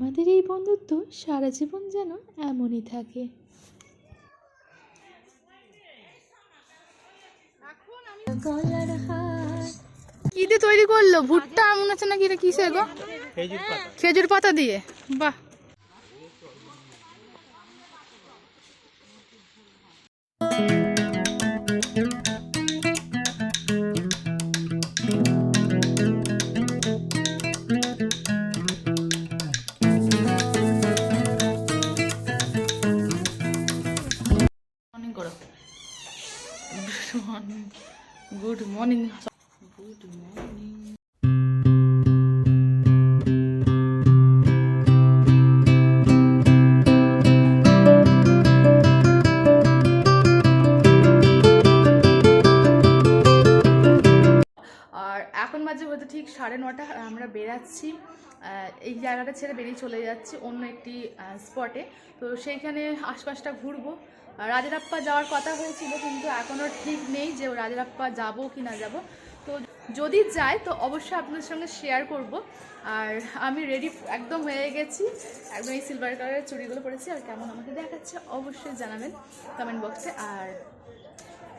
আমাদের এই বন্ধুত্ব সারা জীবন যেন এমনই থাকে। কি দিয়ে তৈরি করল? ভুট্টা এমন আছে নাকি? এটা কিসে গো? খেজুর পাতা। খেজুর পাতা দিয়ে? বাহ। মর্নিং গুড মর্নিং আর এখন বাজে হয়তো ঠিক সাড়ে নটা, আমরা বেরাচ্ছি। এই জায়গাটা ছেড়ে বেরিয়ে চলে যাচ্ছি অন্য একটি স্পটে তো সেইখানে আশপাশটা ঘুরবো। রাজারাপ্পা যাওয়ার কথা হয়েছিল, কিন্তু এখনও ঠিক নেই যে রাজারাপ্পা যাব কি না যাব। তো যদি যাই তো অবশ্যই আপনাদের সঙ্গে শেয়ার করব। আর আমি রেডি একদম হয়ে গেছি। একদম এই সিলভার কালারের চুড়িগুলো পরেছি। আর কেমন আমাকে দেখাচ্ছে, অবশ্যই জানাবেন কমেন্ট বক্সে আর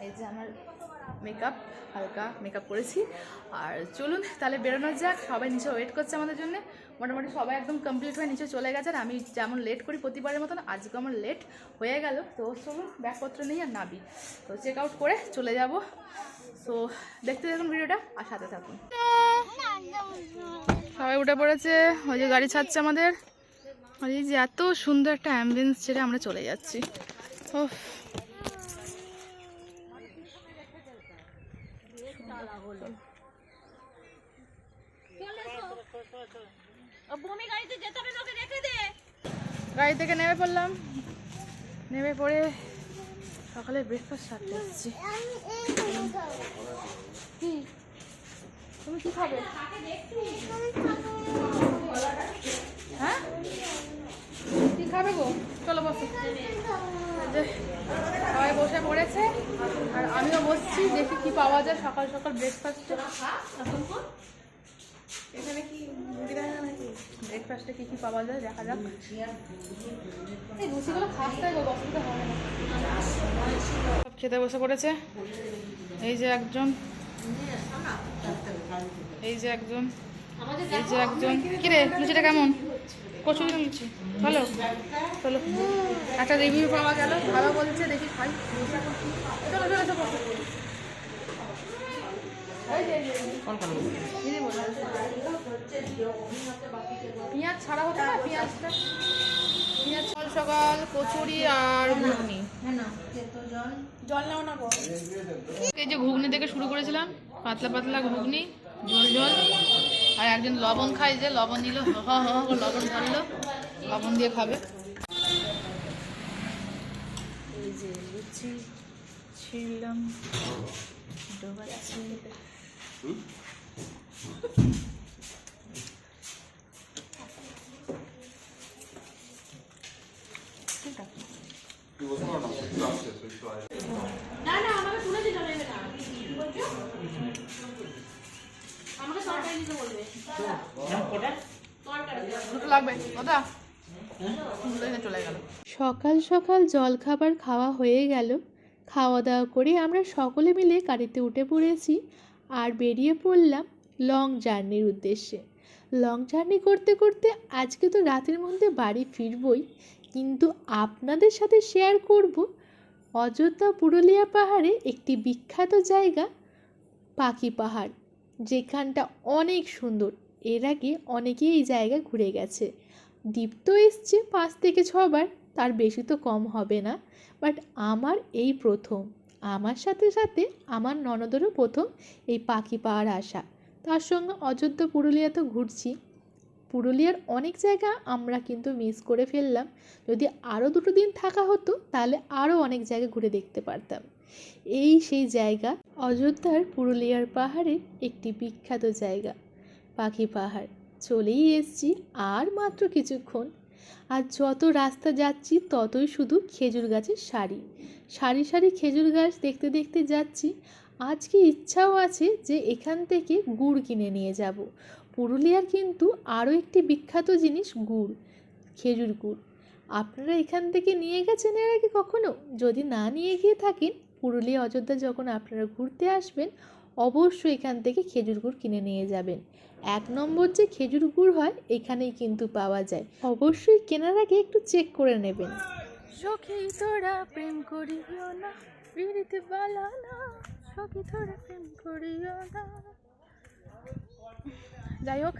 এই যে আমার মেকআপ হালকা মেকআপ করেছি। আর চলুন, তাহলে বেরোনো যাক। সবাই নিচে ওয়েট করছে আমাদের জন্য। মোটামুটি সবাই একদম কমপ্লিট হয়ে নিচে চলে গেছে আর আমি যেমন লেট করি প্রতিবারের মতন আজকে আমার লেট হয়ে গেল। তো চলুন, ব্যাগপত্র নেই আর নাবি। তো চেক আউট করে চলে যাব। তো দেখতে দেখুন ভিডিওটা আর সাথে থাকুন। সবাই উঠে পড়েছে, ওই যে গাড়ি ছাড়ছে আমাদের। ওই যে এত সুন্দর একটা অ্যাম্বুলেন্স ছেড়ে আমরা চলে যাচ্ছি। ও গাড়ি থেকে নেমে পড়লাম। নেমে পড়ে সকালে ব্রেকফাস্ট সারতে এসেছি। কি তুমি কি খাবে? হ্যাঁ? কি খাবে গো? চলো বসো। যে সবাই বসে পড়েছে আর আমিও বসছি দেখি কি পাওয়া যায় সকাল সকাল ব্রেকফাস্টে এখানে কি যায় নাকি? ব্রেকফাস্টে কি কি পাওয়া যায়? দেখা যাক। এই লুচিগুলো খাসতে অসুবিধা হবে না। সব খেতে বসে পড়েছে। এই যে একজন। এই যে একজন। এই যে একজন। কিরে লুচিটা কেমন? কচুরি লুচি। ভালো? চলো একটা রিভিউ পাওয়া গেল। ভালো বলছে দেখি খাই। চলো চলো চলো পেঁয়াজ না? পেঁয়াজটা? পেঁয়াজ সকাল সকাল, কচুরি আর ঘুগনি। জল যে ঘুগনি থেকে শুরু করেছিলাম, পাতলা পাতলা ঘুগনি জল ঝোল। আর একজন লবণ খায় যে, লবণ নিল লবণ ধরলো লবণ দিয়ে খাবে। ছিলাম, ডোবাচ্ছি। লাগবে দাদা সকাল সকাল জলখাবার খাওয়া হয়ে গেল। খাওয়া দাওয়া করে আমরা সকলে মিলে গাড়িতে উঠে পড়েছি। আর বেরিয়ে পড়লাম লং জার্নির উদ্দেশ্যে। লং জার্নি করতে করতে আজকে তো রাতের মধ্যে বাড়ি ফিরবই, কিন্তু আপনাদের সাথে শেয়ার করব অযোধ্যা পুরুলিয়া পাহাড়ে একটি বিখ্যাত জায়গা, পাখি পাহাড়, যেখানটা অনেক সুন্দর। এর আগে অনেকেই এই জায়গা ঘুরে গেছে। দীপ্ত এসছে পাঁচ থেকে ছবার, তার বেশি তো কম হবে না বাট আমার এই প্রথম। আমার সাথে সাথে আমার ননদেরও প্রথম এই পাখি পাহাড় আসা তার সঙ্গে অযোধ্যা পুরুলিয়া তো ঘুরছি। পুরুলিয়ার অনেক জায়গা আমরা কিন্তু মিস করে ফেললাম। যদি আরও দুটো দিন থাকা হতো, তাহলে আরও অনেক জায়গা ঘুরে দেখতে পারতাম। এই সেই জায়গা, অযোধ্যার পুরুলিয়ার পাহাড়ে একটি বিখ্যাত জায়গা, পাখি পাহাড়। চলেই এসছি আর মাত্র কিছুক্ষণ। আর যত রাস্তা যাচ্ছি, ততই শুধু খেজুর গাছের সারি। সারি সারি খেজুর গাছ দেখতে দেখতে যাচ্ছি আজকে ইচ্ছাও আছে যে এখান থেকে গুড় কিনে নিয়ে যাব। পুরুলিয়ার কিন্তু আরও একটি বিখ্যাত জিনিস গুড়, খেজুর গুড়। আপনারা এখান থেকে নিয়ে গেছেন এর আগে কখনো? যদি না নিয়ে গিয়ে থাকেন, পুরুলিয়া অযোধ্যা যখন আপনারা ঘুরতে আসবেন অবশ্যই এখান থেকে খেজুর গুড় কিনে নিয়ে যাবেন। এক নম্বর যে খেজুর গুড় হয়, এখানেই কিন্তু পাওয়া যায়। অবশ্যই কেনার আগে একটু চেক করে নেবেন। সখী তোরা প্রেম করিও না বালা না সখী তোরা প্রেম করিও না। যাই হোক,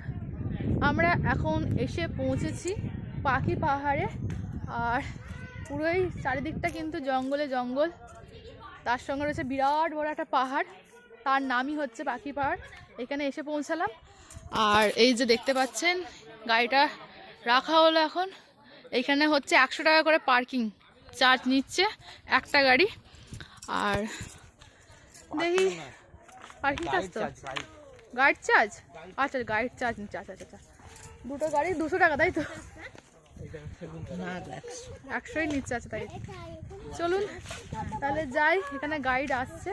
আমরা এখন এসে পৌঁছেছি পাখি পাহাড়ে, আর পুরোই চারিদিকটা কিন্তু জঙ্গলে জঙ্গল। তার সঙ্গে রয়েছে বিরাট বড় একটা পাহাড়। তার নামই হচ্ছে পাখি পাহাড়। এখানে এসে পৌঁছালাম। আর এই যে দেখতে পাচ্ছেন গাড়িটা রাখা হলো এখন। এইখানে হচ্ছে একশো টাকা করে পার্কিং চার্জ নিচ্ছে একটা গাড়ি। আর দেখি পার্কিং চার্জ তো? গাইড চার্জ আচ্ছা গাইড চার্জ নিচ্ছে আচ্ছা আচ্ছা আচ্ছা। দুটো গাড়ি দুশো টাকা তাই তো? একশোই নিচ্ছে আচ্ছা তাই। চলুন তাহলে যাই এখানে গাইড আসছে।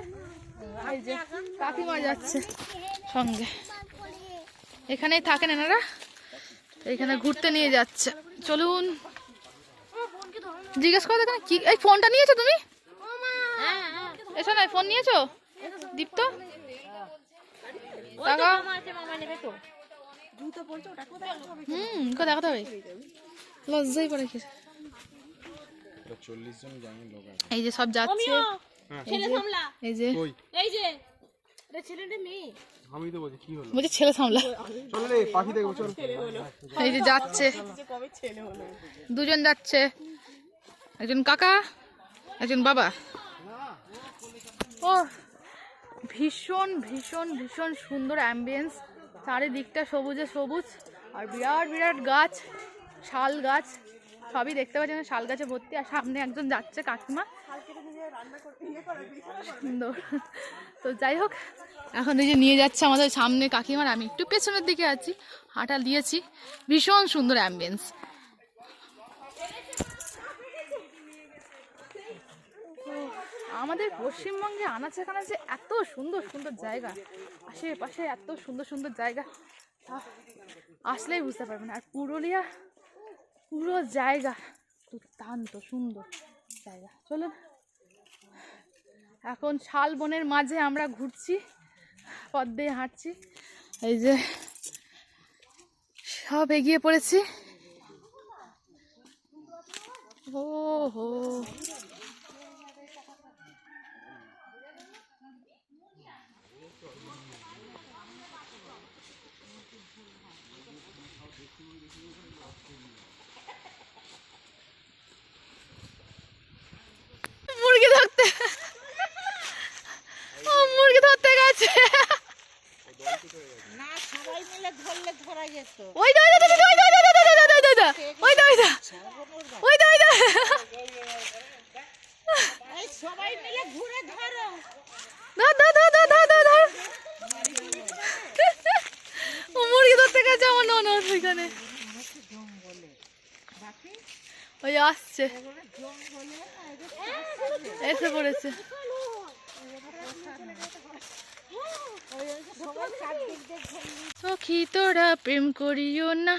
কাকিমা যাচ্ছে সঙ্গে। এখানেই থাকেন এনারা? এখানে ঘুরতে নিয়ে যাচ্ছে। চলুন। জিজ্ঞেস করো এখানে কি এই ফোনটা নিয়েছো তুমি? এসো না ফোন নিয়েছো? দীপ্ত? হুম দেখাতে হবে। লজ্জাই পড়ে এই যে সব যাচ্ছে। এই যে- এই যে। কই? এই যে এটা ছেলেটা মেয়ে। আমি তো বলছি কি হলো? বলছে ছেলে সামলা। চল রে পাখি দেখব চল। এই যে যাচ্ছে। দুজন যাচ্ছে। একজন কাকা একজন বাবা। ও ভীষণ ভীষণ ভীষণ সুন্দর অ্যাম্বিয়েন্স চারিদিকটা সবুজে সবুজ আর বিরাট বিরাট গাছ শাল গাছ। সবই দেখতে পাচ্ছেন শাল গাছে ভর্তি, আর সামনে একজন যাচ্ছে কাকিমা। সুন্দর। তো যাই হোক, এখন এই যে নিয়ে যাচ্ছে আমাদের সামনে কাকিমার আমি একটু পেছনের দিকে আছি, হাঁটা দিয়েছি। ভীষণ সুন্দর অ্যাম্বিয়েন্স আমাদের পশ্চিমবঙ্গে আনাচে কানাচে এত সুন্দর সুন্দর জায়গা, আশেপাশে এত সুন্দর সুন্দর জায়গা আসলেই বুঝতে পারবেন আর পুরুলিয়া পুরো জায়গা। দুর্দান্ত, সুন্দর জায়গা। চলুন। এখন শালবনের মাঝে আমরা ঘুরছি পথ দিয়ে হাঁটছি। এই যে সব এগিয়ে পড়েছি। ও হো মুরগি ধরতে ও মুরগি ধরতে গেছে না সবাই মিলে ধরলে ধরা যেত ওই দা ওই দা ওই দা ওই দা ওই দা ওই দা ওই দা ওই দা ওই দা সবাই মিলে ঘুরে ধরো ধর ধর ধর ধর ধর ধর ধর ও মুরগি ধরতে গেছে আমার ননদ ওইখানে ওই আসছে। এসে পড়েছে। সখী তোরা প্রেম করিও না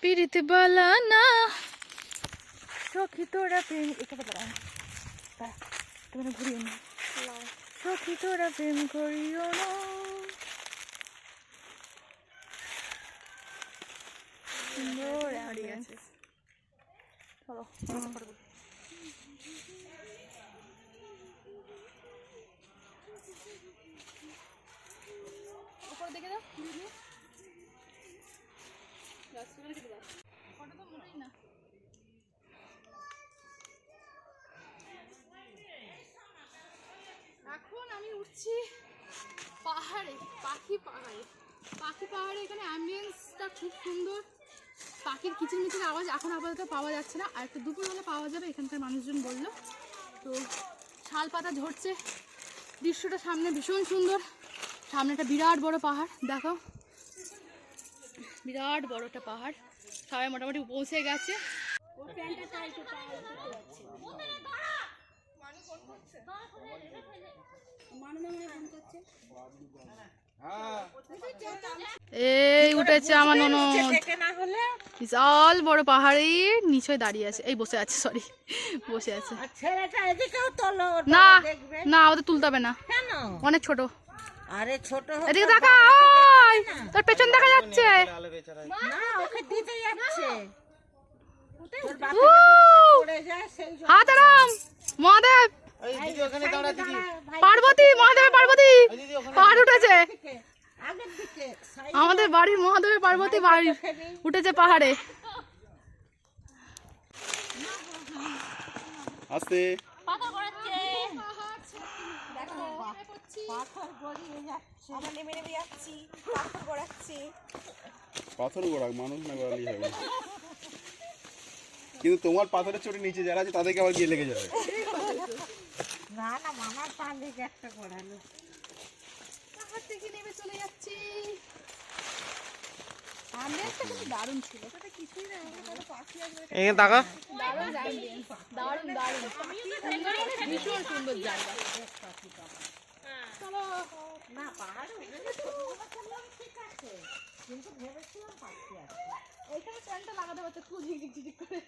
পিড়িতে বালা না। সখী তোরা প্রেম তোমার ঘুরিয়ে নি। সখী তোরা প্রেম করিও না। সুন্দর audience। চলো উপর দিকে দাও ফটো তো মোটেই না। এখন আমি উঠছি পাহাড়ে পাখি পাহাড়ে। পাখি পাহাড়ে এখানে অ্যাম্বিয়েন্সটা খুব সুন্দর। পাখির কিচিরমিচির আওয়াজ এখন আপাতত পাওয়া যাচ্ছে না। আর একটু দুপুরবেলা পাওয়া যাবে এখানকার মানুষজন বলল। তো শাল পাতা ঝরছে। দৃশ্যটা সামনে ভীষণ সুন্দর। সামনে একটা বিরাট বড় পাহাড় দেখো বিরাট বড় একটা পাহাড়। সবাই মোটামুটি পৌঁছে গেছে। এই উঠেছে আমার ননদ। বিশাল বড় পাহাড়ের নিচে দাঁড়িয়ে আছে। এই বসে আছে সরি বসে আছে। না না, ওদের তুলতে হবে না। অনেক ছোট। ছোট এদিকে দেখা তোর পেছন দেখা যাচ্ছে। মহাদেব! পার্বতী মহাদেব পার্বতী পাহাড় উঠেছে। আমাদের বাড়ির মহাদেবের পার্বতী বাড়ি উঠেছে পাহাড়ে। আস্তে। পাথর গড়িয়ে যাচ্ছে। আমরা নেমে নেমে যাচ্ছি। পাথর গড়াচ্ছি। পাথর গোড়াক মানুষ না গোড়ালি হবে। কিন্তু তোমার পাথরের চোটে নিচে যারা আছে তাদেরকে আবার গিয়ে লেগে যাবে। না না মামার পা লেগে একটা থেকে নেমে চলে যাচ্ছি। দারুণ ছিল কিছুই না পাখি আসবে। দারুণ দারুণ দারুণ। ভীষণ সুন্দর জায়গা। না পাহাড়ে উঠে ছোটবেলা করলাম ঠিক আছে কিন্তু ভেবেছিলাম পাখি আছে এইখানে ট্যান্টটা লাগাতে পারছে খুব ঝিকঝিক ঝিকঝিক করে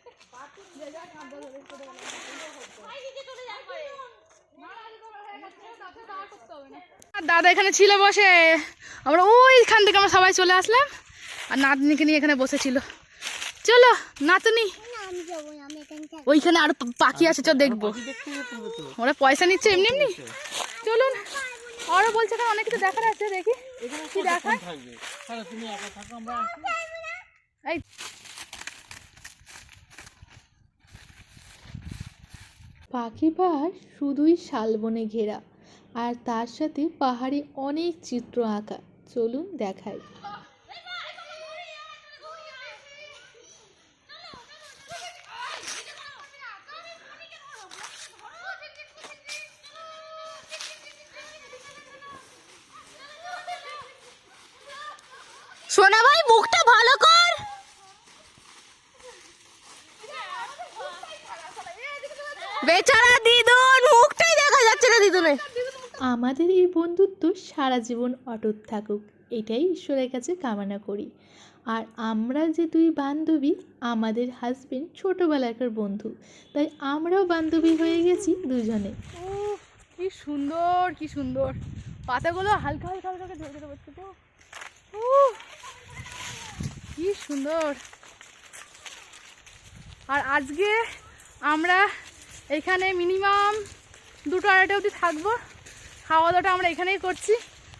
যে যা কাঁদা ধরে করে দাদা এখানে ছিল বসে। আমরা ওইখান থেকে আমরা সবাই চলে আসলাম। আর নাতনিকে নিয়ে এখানে বসেছিল। চলো নাতনি। ওইখানে আরও পাখি আছে চল দেখব। ওরা পয়সা নিচ্ছে এমনি এমনি। চলুন। আরও বলছে অনেক কিছু দেখার আছে দেখি। কি দেখায় এই পাখি পাহাড় শুধুই শালবনে ঘেরা আর তার সাথে পাহাড়ে অনেক চিত্র আঁকা। চলুন দেখাই সোনা ভাই মুখটা ভালো কর বেচারা দিদুন মুখটাই দেখা যাচ্ছে না দিদুনের আমাদের এই বন্ধুত্ব সারা জীবন অটুট থাকুক। এটাই ঈশ্বরের কাছে কামনা করি। আর আমরা যে দুই বান্ধবী, আমাদের হাজবেন্ড ছোটোবেলাকার বন্ধু, তাই আমরাও বান্ধবী হয়ে গেছি দুজনে। কি সুন্দর কি সুন্দর। পাতাগুলো হালকা হালকা হালকা ঝরে ঝরে পড়ছে তো। কি সুন্দর। আর আজকে আমরা এখানে মিনিমাম দুটো আড়াইটা অবধি থাকব। খাওয়া দাওয়াটা আমরা এখানেই করছি।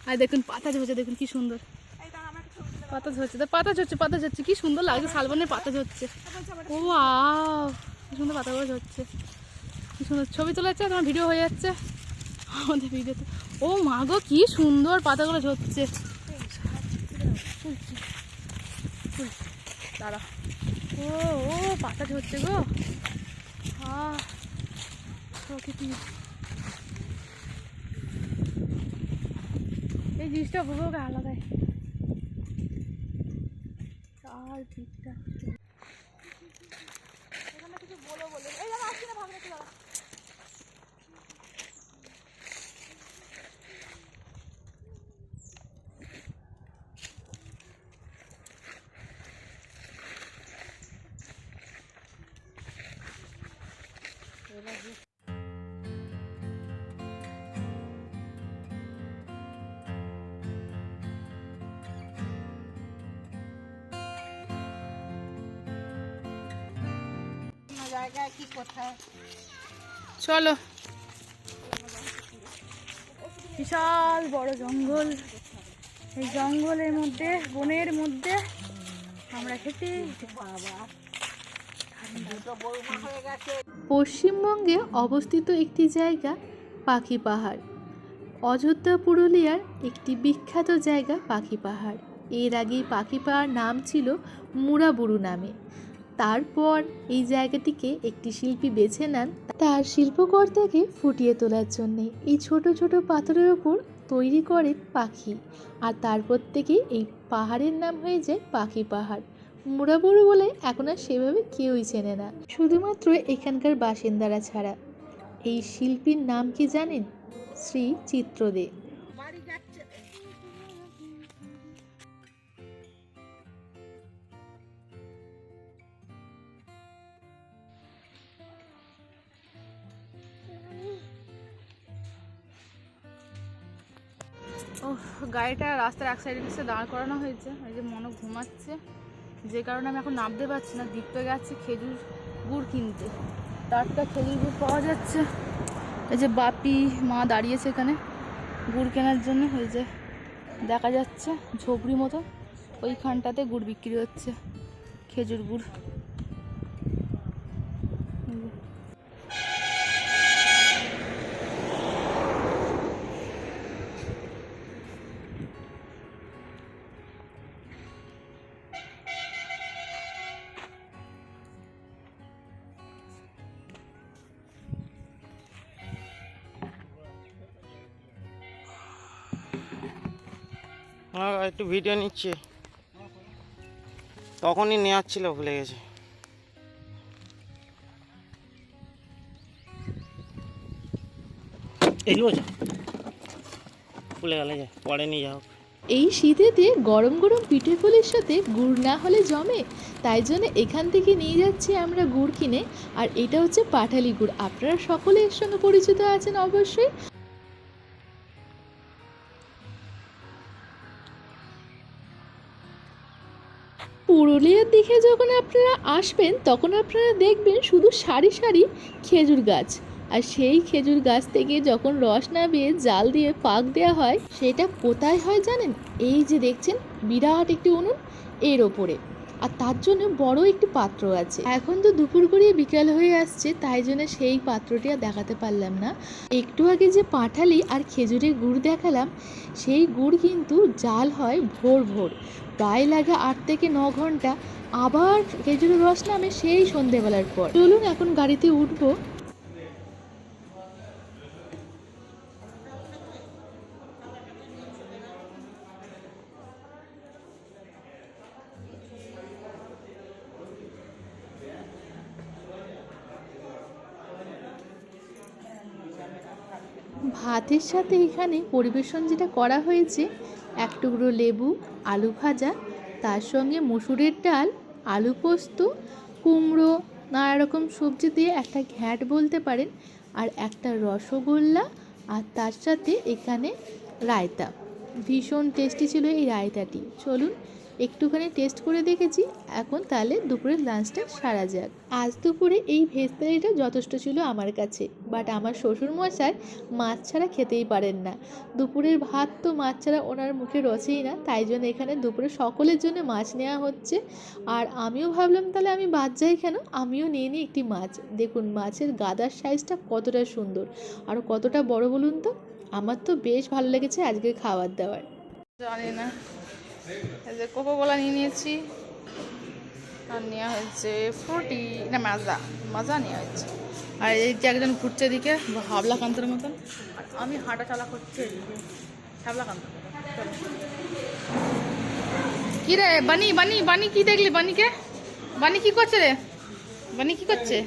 আর দেখুন পাতা ঝরছে দেখুন কি সুন্দর। পাতা ঝরছে তো পাতা ঝরছে পাতা ঝরছে কি সুন্দর লাগছে শালবনের পাতা ঝরছে। ও কি সুন্দর পাতাগুলো ঝরছে। কি সুন্দর ছবি তোলা যাচ্ছে তোমার ভিডিও হয়ে যাচ্ছে। আমাদের ভিডিওতে। ও মা গো কি সুন্দর পাতাগুলো ঝরছে। দাঁড়া ও ও পাতা ঝরছে গো। আহ প্রকৃতি। এই জিনিসটা উপভোগ আলাদাই। আর এখানে কিছু বলো বলো। এই দাদা আসছি না, ভাবনা কি দাঁড়া জায়গায় কি কোথায়? চলো। বিশাল বড় জঙ্গল। এই জঙ্গলের মধ্যে বনের মধ্যে আমরা খেতে বাবা পশ্চিমবঙ্গে অবস্থিত একটি জায়গা পাখি পাহাড়। অযোধ্যা পুরুলিয়ার একটি বিখ্যাত জায়গা পাখি পাহাড়। এর আগে পাখি পাহাড় নাম ছিল মুরাবুরু নামে। তারপর এই জায়গাটিকে একটি শিল্পী বেছে নেন তার শিল্পকর্তাকে ফুটিয়ে তোলার জন্যে। এই ছোট ছোট পাথরের ওপর তৈরি করে পাখি। আর তারপর থেকে এই পাহাড়ের নাম হয়ে যায় পাখি পাহাড়। মুরাবুরু বলে এখন আর সেভাবে কেউই চেনে না। শুধুমাত্র এখানকার বাসিন্দারা ছাড়া। এই শিল্পীর নাম কি জানেন? শ্রী চিত্রদে। গাড়িটা রাস্তার এক সাইডে এসে দাঁড় করানো হয়েছে। এই যে মনে ঘুমাচ্ছে। যে কারণে আমি এখন নামতে পারছি না। দীপ্ত গেছে খেজুর গুড় কিনতে। টাটকা খেজুর গুড় পাওয়া যাচ্ছে। এই যে বাপি মা দাঁড়িয়েছে এখানে গুড় কেনার জন্য। ওই যে দেখা যাচ্ছে ঝোপড়ি মতো। ওইখানটাতে গুড় বিক্রি হচ্ছে। খেজুর গুড়। একটু ভিডিও নিচ্ছি। তখনই নেওয়ার ছিল, ভুলে গেছে। পরে নিয়ে এই শীতেতে গরম গরম পিঠে ফুলের সাথে গুড় না হলে জমে, তাই জন্য এখান থেকে নিয়ে যাচ্ছি আমরা গুড় কিনে। আর এটা হচ্ছে পাটালি গুড়। আপনারা সকলে এর সঙ্গে পরিচিত আছেন অবশ্যই। পুরুলিয়ার দিকে যখন আপনারা আসবেন, তখন আপনারা দেখবেন শুধু সারি সারি খেজুর গাছ। আর সেই খেজুর গাছ থেকে যখন রস নামিয়ে জাল দিয়ে পাক দেওয়া হয়, সেটা কোথায় হয় জানেন? এই যে দেখছেন, বিরাট একটি উনুন এর ওপরে। আর তার জন্য বড় একটি পাত্র আছে। এখন তো দুপুর গড়িয়ে বিকাল হয়ে আসছে, তাই জন্য সেই পাত্রটি আর দেখাতে পারলাম না। একটু আগে যে পাঠালি আর খেজুরের গুড় দেখালাম, সেই গুড় কিন্তু জাল হয় ভোর ভোর। প্রায় লাগে আট থেকে ন ঘণ্টা। আবার খেজুরের রস নামে সেই সন্ধেবেলার পর। চলুন, এখন গাড়িতে উঠবো। ভাতের সাথে এখানে পরিবেশন যেটা করা হয়েছে, এক টুকরো লেবু, আলু ভাজা, তার সঙ্গে মসুরের ডাল, আলু পোস্ত, কুমড়ো, নানা রকম সবজি দিয়ে একটা ঘ্যাট বলতে পারেন, আর একটা রসগোল্লা, আর তার সাথে এখানে রায়তা। ভীষণ টেস্টি ছিল এই রায়তাটি। চলুন একটুখানি টেস্ট করে দেখেছি। এখন তাহলে দুপুরের লাঞ্চটা সারা যাক। আজ দুপুরে এই ভেজ থালিটা যথেষ্ট ছিল আমার কাছে। বাট আমার শ্বশুর মশাই মাছ ছাড়া খেতেই পারেন না। দুপুরের ভাত তো মাছ ছাড়া ওনার মুখে রচেই না। তাই জন্য এখানে দুপুরে সকলের জন্য মাছ নেওয়া হচ্ছে। আর আমিও ভাবলাম তাহলে আমি বাদ যাই কেন? আমিও নিয়ে নিই একটি মাছ। দেখুন, মাছের গাদার সাইজটা কতটা সুন্দর। আর কতটা বড় বলুন তো? আমার তো বেশ ভালো লেগেছে আজকে খাবার দাবার। জানি না। এই যে কোকো কোলা নিয়ে নিয়েছি। আর নেওয়া হয়েছে ফ্রুটি, না, মাজা। মাজা নেওয়া হয়েছে। আর এই যে একজন ঘুরছে এদিকে, হাবলা কান্তর মতন। আমি হাঁটা চালা করছি হাবলা মতন কি রে, বানি বানি বানি, কি দেখলি বানিকে? বানি কি করছে রে? বানি কি করছে?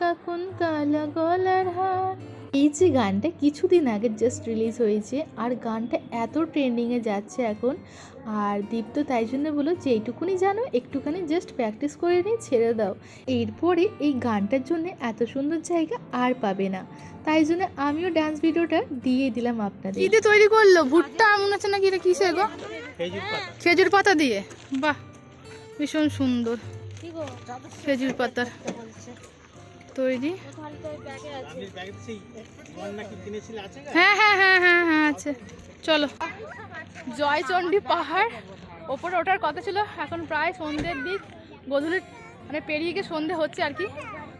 কাকুন কালা গলার হার? এই যে গানটা কিছুদিন আগে জাস্ট রিলিজ হয়েছে আর গানটা এত ট্রেন্ডিংয়ে যাচ্ছে এখন। আর দীপ্ত তাই জন্য বলো যে এইটুকুনি জানো একটুখানি জাস্ট প্র্যাকটিস করে নিয়ে ছেড়ে দাও। এরপরে এই গানটার জন্য এত সুন্দর জায়গা আর পাবে না। তাই জন্য আমিও ডান্স ভিডিওটা দিয়ে দিলাম আপনাদের। কি তৈরি করল? ভুট্টা মনে আছে না কি এটা কিসে গো? খেজুর পাতা। দিয়ে? বাহ ভীষণ সুন্দর। খেজুর পাতার। তৈরি। হ্যাঁ হ্যাঁ হ্যাঁ হ্যাঁ হ্যাঁ আছে। চলো। জয়চণ্ডী পাহাড়। ওপরে ওঠার কথা ছিল। এখন প্রায় সন্ধ্যের দিক। গধূলি মানে পেরিয়ে গিয়ে সন্ধে হচ্ছে আর কি।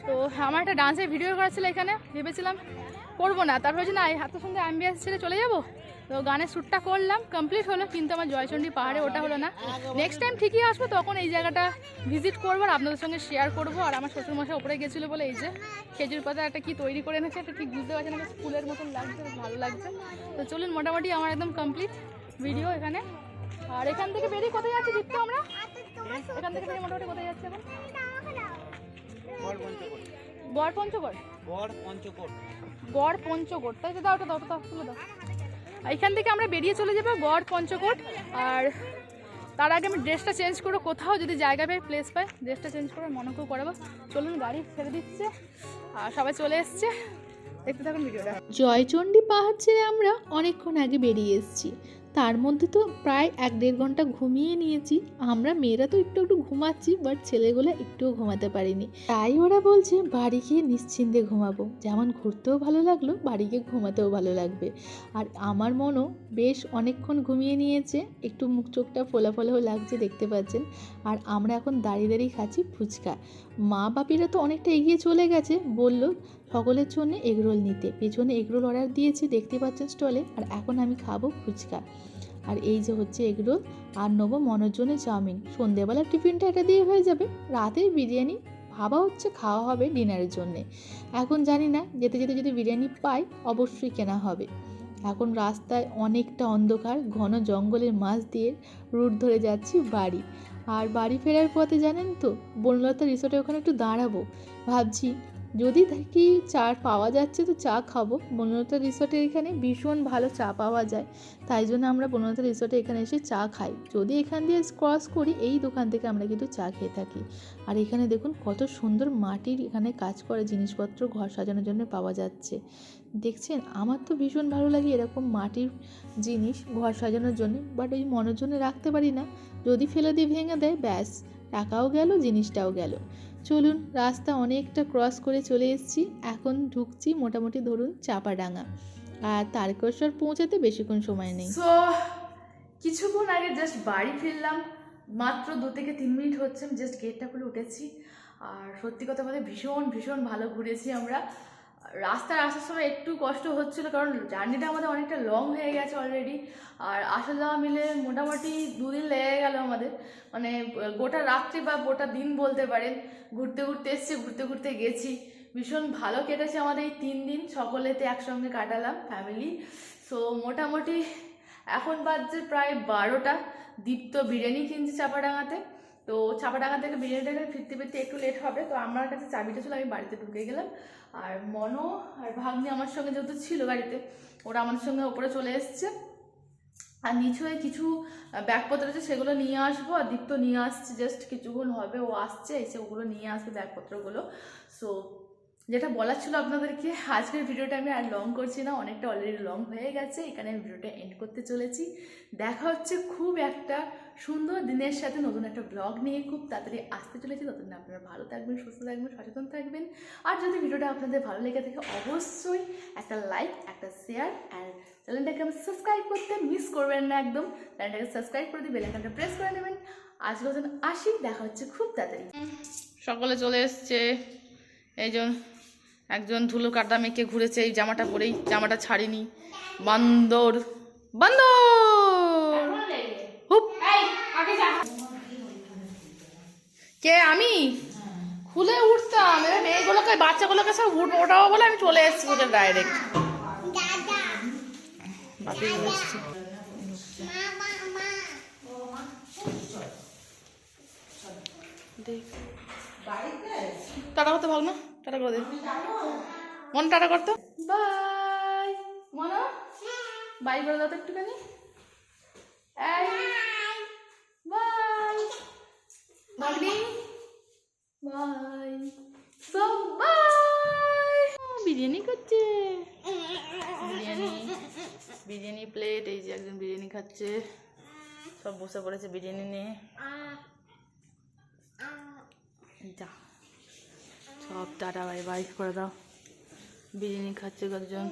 তো আমার একটা ডান্সের ভিডিও করা ছিল এখানে। ভেবেছিলাম করব না। তারপর হচ্ছে না এত সন্ধ্যে অ্যাম্বিয়েন্স ছেড়ে চলে যাব? তো গানের শ্যুটটা করলাম কমপ্লিট হলো কিন্তু আমার জয়চণ্ডী পাহাড়ে ওটা হলো না। নেক্সট টাইম ঠিকই আসব তখন এই জায়গাটা ভিজিট করব আর আপনাদের সঙ্গে শেয়ার করব। আর আমার শ্বশুরমশাই ওপরে গেছিল বলে এই যে খেজুর পাতা একটা কি তৈরি করে এনেছে একটা ঠিক বুঝতে পারছি না ফুলের মতন লাগছে ভালো লাগছে। তো চলুন মোটামুটি আমার একদম কমপ্লিট ভিডিও এখানে। আর এখান থেকে বেরিয়ে কোথায় যাচ্ছি দীপ্ত আমরা? এখান থেকে বেরিয়ে মোটামুটি কোথায় যাচ্ছি এখন? গড় পঞ্চগড় বর পঞ্চকোট গড় পঞ্চকোট তাই দাও ওটা দাও ওটা দাও তুলে দাও। এইখান থেকে আমরা বেরিয়ে চলে যাব গড় পঞ্চকোট। আর তার আগে আমি ড্রেসটা চেঞ্জ করে কোথাও যদি জায়গা পাই প্লেস পাই, ড্রেসটা চেঞ্জ করে মনেকেও করাবো। চলুন গাড়ি ফেলে দিচ্ছে, আর সবাই চলে এসছে। দেখতে থাকুন ভিডিওটা। জয়চণ্ডী পাহাড় ছেড়ে আমরা অনেকক্ষণ আগে বেরিয়ে এসেছি। তার মধ্যে তো প্রায় এক দেড় ঘণ্টা ঘুমিয়ে নিয়েছি। আমরা মেয়েরা তো একটু একটু ঘুমাচ্ছি বাট ছেলেগুলো একটুও ঘুমাতে পারিনি। তাই ওরা বলছে, বাড়ি গিয়ে নিশ্চিন্তে ঘুমাবো। যেমন ঘুরতেও ভালো লাগল, বাড়ি গিয়ে ঘুমাতেও ভালো লাগবে। আর আমার মনও বেশ অনেকক্ষণ ঘুমিয়ে নিয়েছে। একটু মুখ চোখটা ফোলা ফোলাও লাগছে, দেখতে পাচ্ছেন? আর আমরা এখন দাঁড়িয়ে দাঁড়িয়ে খাচ্ছি ফুচকা। মা বাপিরা তো অনেকটা এগিয়ে চলে গেছে। বলল সকলের জন্য এগরোল নিতে। পেছনে এগরোল অর্ডার দিয়েছি, দেখতে পাচ্ছেন স্টলে, আর এখন আমি খাব ফুচকা। আর এই যে হচ্ছে এগরোল, আর নেব মনোর জন্য চাউমিন। সন্ধেবেলার টিফিনটা এটা দিয়ে হয়ে যাবে। রাতের বিরিয়ানি, ভাবা হচ্ছে খাওয়া হবে ডিনারের জন্যে। এখন জানি না, যেতে যেতে যদি বিরিয়ানি পাই, অবশ্যই কেনা হবে। এখন রাস্তায় অনেকটা অন্ধকার, ঘন জঙ্গলের মাঝ দিয়ে রুট ধরে যাচ্ছি বাড়ি। আর বাড়ি ফেরার পথে জানেন তো, বনলতা রিসোর্টে ওখানে একটু দাঁড়াবো। ভাবছি যদি দেখি চা পাওয়া যাচ্ছে তো চা খাব। বনলতা রিসোর্টের এখানে ভীষণ ভালো চা পাওয়া যায়। তাই জন্য আমরা বনলতা রিসোর্টে এখানে এসে চা খাই। যদি এখান দিয়ে ক্রস করি, এই দোকান থেকে আমরা কিন্তু চা খেয়ে থাকি। আর এখানে দেখুন কত সুন্দর মাটির এখানে কাজ করে জিনিসপত্র ঘর সাজানোর জন্য পাওয়া যাচ্ছে। দেখছেন? আমার তো ভীষণ ভালো লাগে এরকম মাটির জিনিস ঘর সাজানোর জন্য। বাট ওই মনের জন্য রাখতে পারি না। যদি ফেলে দিয়ে ভেঙে দেয়, ব্যাস, টাকাও গেল, জিনিসটাও গেল। চলুন রাস্তা অনেকটা ক্রস করে চলে এসেছি। এখন ঢুকছি মোটামুটি ধরুন চাপাডাঙ্গা। আর তারকেশ্বর পৌঁছাতে বেশিক্ষণ সময় নেই। কিছুক্ষণ আগে জাস্ট বাড়ি ফিরলাম। মাত্র দু থেকে তিন মিনিট হচ্ছে, আমি জাস্ট গেটটা খুলে উঠেছি। আর সত্যি কথা বলতে ভীষণ ভীষণ ভালো ঘুরেছি আমরা। রাস্তায় আসার সময় একটু কষ্ট হচ্ছিল, কারণ জার্নিটা আমাদের অনেকটা লং হয়ে গেছে অলরেডি আর আসা যাওয়া মিলে মোটামুটি দুদিন লেগে গেল আমাদের। মানে গোটা রাত্রি বা গোটা দিন বলতে পারেন, ঘুরতে ঘুরতে এসছি, ঘুরতে ঘুরতে গেছি। ভীষণ ভালো কেটেছে আমাদের এই তিন দিন, সকলেতে একসঙ্গে কাটালাম ফ্যামিলি সো মোটামুটি এখন বাজছে প্রায় বারোটা। দীপ্ত বিরিয়ানি কিনছি চাপাডাঙ্গাতে। তো চাপাডাঙ্গা থেকে বিরিয়ানি ফিরতে ফিরতে একটু লেট হবে। তো আমার কাছে চাবিটা ছিল, আমি বাড়িতে ঢুকে গেলাম। আর মনো আর ভাগ্নি আমার সঙ্গে যেহেতু ছিল বাড়িতে ওরা আমার সঙ্গে ওপরে চলে এসছে। আর নিচু হয়ে কিছু ব্যাগপত্র আছে, সেগুলো নিয়ে আসব। আর দীপ্ত নিয়ে আসছে জাস্ট কিছুক্ষণ হবে, ও আসছে, এসে ওগুলো নিয়ে আসবে ব্যাগপত্রগুলো। সো যেটা বলার ছিল আপনাদেরকে, আজকের ভিডিওটা আমি আর লং করছি না, অনেকটা অলরেডি লং হয়ে গেছে, এখানে আমি ভিডিওটা এন্ড করতে চলেছি। দেখা হচ্ছে খুব একটা সুন্দর দিনের সাথে নতুন একটা ব্লগ নিয়ে খুব তাড়াতাড়ি আসতে চলেছি, ততদিন আপনারা ভালো থাকবেন, সুস্থ থাকবেন, সচেতন থাকবেন। আর যদি ভিডিওটা আপনাদের ভালো লেগে থাকে, অবশ্যই একটা লাইক একটা শেয়ার আর চ্যানেলটাকে আমি সাবস্ক্রাইব করতে মিস করবেন না একদম। চ্যানেলটাকে সাবস্ক্রাইব করে দিয়ে বেলাইকানটা প্রেস করে নেবেন। আজকে যেন আসি, দেখা হচ্ছে খুব তাড়াতাড়ি। সকলে চলে এসছে, এই জন্য একজন ধুলো কাটা মেখে ঘুরেছে এই জামাটা পরেই জামাটা ছাড়িনি। বান্দর বান্দর! হুপ! কে আমি? খুলে উঠতাম। এবার মেয়েগুলোকে বাচ্চাগুলোকে সব উঠ ওঠাবো বলে আমি চলে এসেছি ওদের ডাইরেক্ট টাটা করতে ভাগ না টাটা করে দে। মন টাটা করতো বাই। মনো বাই করে দাও তো একটুখানি। Bye. Bye. So bye. Biryani করছে বিরিয়ানি। বিরিয়ানি প্লেট এই যে একজন বিরিয়ানি খাচ্ছে। সব বসে পড়েছে বিরিয়ানি নিয়ে। যা। সব টাটা বাই বাই করে দাও। বিরিয়ানি খাচ্ছে কয়েকজন